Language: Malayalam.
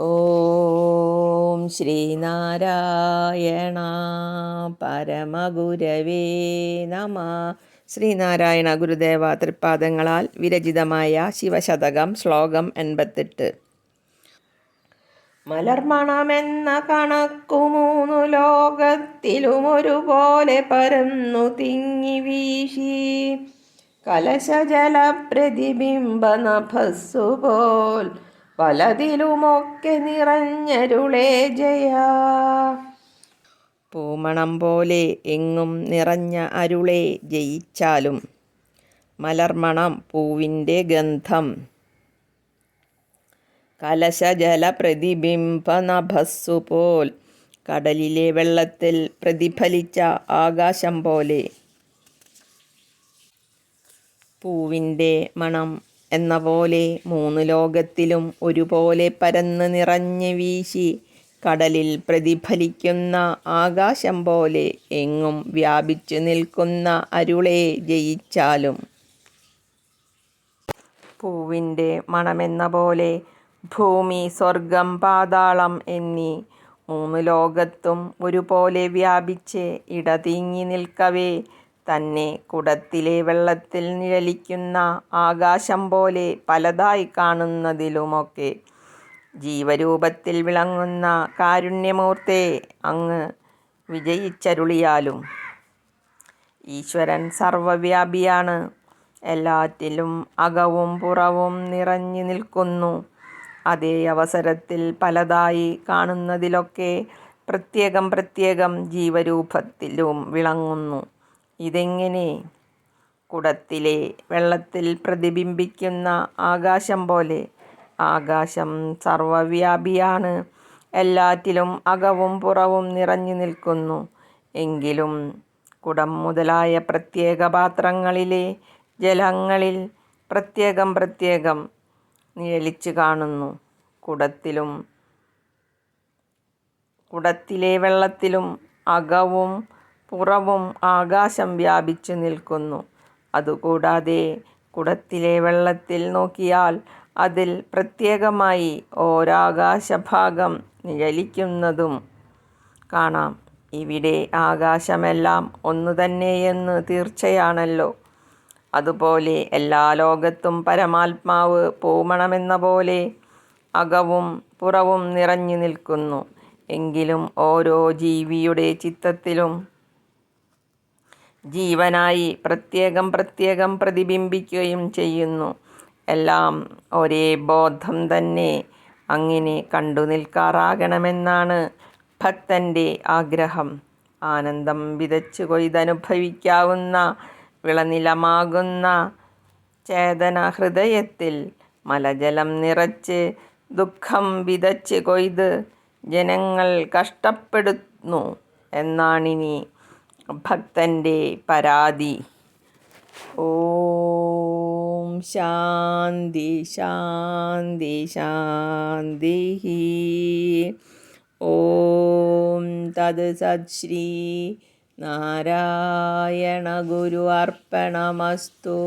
ഓം ശ്രീനാരായണ പരമഗുരവേ നമ. ശ്രീനാരായണ ഗുരുദേവ തൃപ്പാദങ്ങളാൽ വിരചിതമായ ശിവശതകം ശ്ലോകം എൺപത്തെട്ട്. മലർമണമെന്ന കണക്കു മൂന്നു ലോകത്തിലും ഒരുപോലെ പരന്നു തിങ്ങി വീശി. കലശജല പ്രതിബിംബ നഭസ്സുപോൽ പലതിലുമൊക്കെ നിറഞ്ഞരുളേ ജയ. പൂമണം പോലെ എങ്ങും നിറഞ്ഞ അരുളേ ജയിച്ചാലും മലർമണം പൂവിന്റെ ഗന്ധം. കലശജല പ്രതിബിംബ നഭസ്സുപോൽ കടലിലെ വെള്ളത്തിൽ പ്രതിഫലിച്ച ആകാശം പോലെ പൂവിന്റെ മണം എന്ന പോലെ മൂന്ന് ലോകത്തിലും ഒരുപോലെ പരന്ന് നിറഞ്ഞ് വീശി കടലിൽ പ്രതിഫലിക്കുന്ന ആകാശം പോലെ എങ്ങും വ്യാപിച്ചു നിൽക്കുന്ന അരുളെ ജയിച്ചാലും. പൂവിന്റെ മണമെന്ന പോലെ ഭൂമി സ്വർഗം പാതാളം എന്നീ മൂന്ന് ലോകത്തും ഒരുപോലെ വ്യാപിച്ച് ഇടതീങ്ങി നിൽക്കവേ തന്നെ കുടത്തിലെ വെള്ളത്തിൽ നിഴലിക്കുന്ന ആകാശം പോലെ പലതായി കാണുന്നതിലുമൊക്കെ ജീവരൂപത്തിൽ വിളങ്ങുന്ന കാരുണ്യമൂർത്തെ അങ്ങ് വിജയിച്ചരുളിയാലും. ഈശ്വരൻ സർവവ്യാപിയാണ്. എല്ലാറ്റിലും അകവും പുറവും നിറഞ്ഞു നിൽക്കുന്നു. അതേ അവസരത്തിൽ പലതായി കാണുന്നതിലൊക്കെ പ്രത്യേകം പ്രത്യേകം ജീവരൂപത്തിലും വിളങ്ങുന്നു. ഇതെങ്ങനെ? കുടത്തിലെ വെള്ളത്തിൽ പ്രതിബിംബിക്കുന്ന ആകാശം പോലെ. ആകാശം സർവവ്യാപിയാണ്. എല്ലാറ്റിലും അകവും പുറവും നിറഞ്ഞു നിൽക്കുന്നു. എങ്കിലും കുടം മുതലായ പ്രത്യേക പാത്രങ്ങളിലെ ജലങ്ങളിൽ പ്രത്യേകം പ്രത്യേകം നിഴലിച്ചു കാണുന്നു. കുടത്തിലും കുടത്തിലെ വെള്ളത്തിലും അകവും പുറവും ആകാശം വ്യാപിച്ചു നിൽക്കുന്നു. അതുകൂടാതെ കുടത്തിലെ വെള്ളത്തിൽ നോക്കിയാൽ അതിൽ പ്രത്യേകമായി ഓരാകാശഭാഗം നിഴലിക്കുന്നതും കാണാം. ഇവിടെ ആകാശമെല്ലാം ഒന്നു തന്നെയെന്ന് തീർച്ചയാണല്ലോ. അതുപോലെ എല്ലാ ലോകത്തും പരമാത്മാവ് പൂമണമെന്ന പോലെ അകവും പുറവും നിറഞ്ഞു നിൽക്കുന്നു. എങ്കിലും ഓരോ ജീവിയുടെ ചിത്തത്തിലും ജീവനായി പ്രത്യേകം പ്രത്യേകം പ്രതിബിംബിക്കുകയും ചെയ്യുന്നു. എല്ലാം ഒരേ ബോധം തന്നെ അങ്ങനെ കണ്ടു നിൽക്കാറാകണമെന്നാണ് ഭക്തന്റെ ആഗ്രഹം. ആനന്ദം വിതച്ചു കൊയ്തനുഭവിക്കാവുന്ന വിളനിലമാകുന്ന ചേതന ഹൃദയത്തിൽ മലജലം നിറച്ച് ദുഃഖം വിതച്ച് കൊയ്ത് ജനങ്ങൾ കഷ്ടപ്പെടുന്നു എന്നാണിനി ഭക്തന്റെ പരാതി. ഓം ശാന്തി ശാന്തി ശാന്തി ഓം തത് സത്ശ്രീ നാരായണ ഗുരു അർപ്പണമസ്തു.